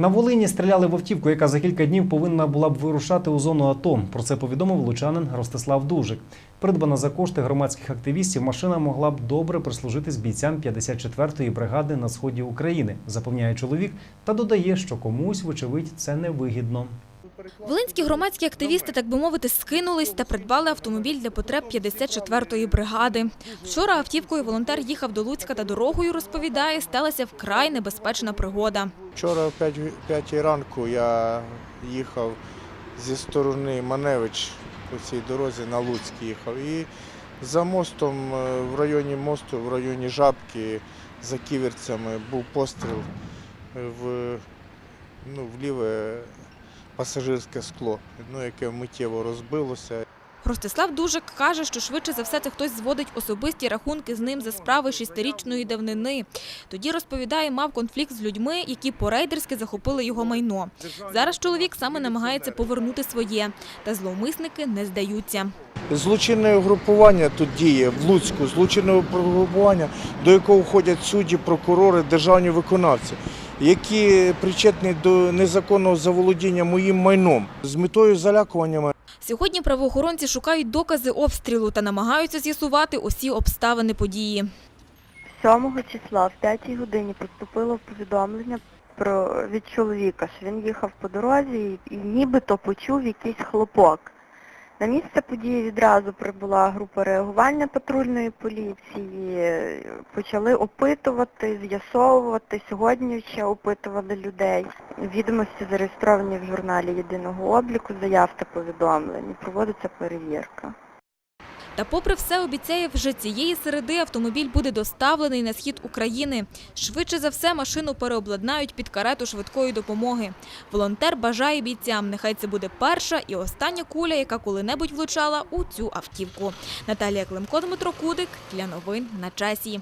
На Волині стріляли в автівку, яка за кілька днів повинна була б вирушати у зону АТО. Про це повідомив лучанин Ростислав Дужик. Придбана за кошти громадських активістів, машина могла б добре прислужитись бійцям 54-ї бригади на сході України, запевняє чоловік, та додає, що комусь, вочевидь, це невигідно. Волинські громадські активісти, так би мовити, скинулись та придбали автомобіль для потреб 54-ї бригади. Вчора автівкою волонтер їхав до Луцька та дорогою, розповідає, сталася вкрай небезпечна пригода. Вчора о 5, 5 ранку я їхав зі сторони Маневич по цій дорозі на Луцьк їхав. І за мостом е, в районі мосту, в районі Жабки, за ківерцями був постріл в, ну, в ліве пасажирське скло, ну, яке миттєво розбилося. Ростислав Дужик каже, що швидше за все це хтось зводить особисті рахунки з ним за справи шістирічної давнини. Тоді, розповідає, мав конфлікт з людьми, які порейдерськи захопили його майно. Зараз чоловік саме намагається повернути своє, та зловмисники не здаються. Злочинне угрупування тут діє в Луцьку, злочинне угрупування, до якого входять судді, прокурори, державні виконавці, які причетні до незаконного заволодіння моїм майном з метою залякування. Сьогодні правоохоронці шукають докази обстрілу та намагаються з'ясувати усі обставини події. 7 числа в 5 годині поступило повідомлення про від чоловіка, що він їхав по дорозі і, нібито почув якийсь хлопок. На місце події відразу прибула група реагування патрульної поліції, почали опитувати, з'ясовувати. Сьогодні ще опитували людей. Відомості зареєстровані в журналі єдиного обліку заяв та повідомлень. Проводиться перевірка. Та попри все обіцяє, вже цієї середи автомобіль буде доставлений на схід України. Швидше за все машину переобладнають під карету швидкої допомоги. Волонтер бажає бійцям, нехай це буде перша і остання куля, яка коли-небудь влучала у цю автівку. Наталія Климко, Дмитро Кудик для новин на часі.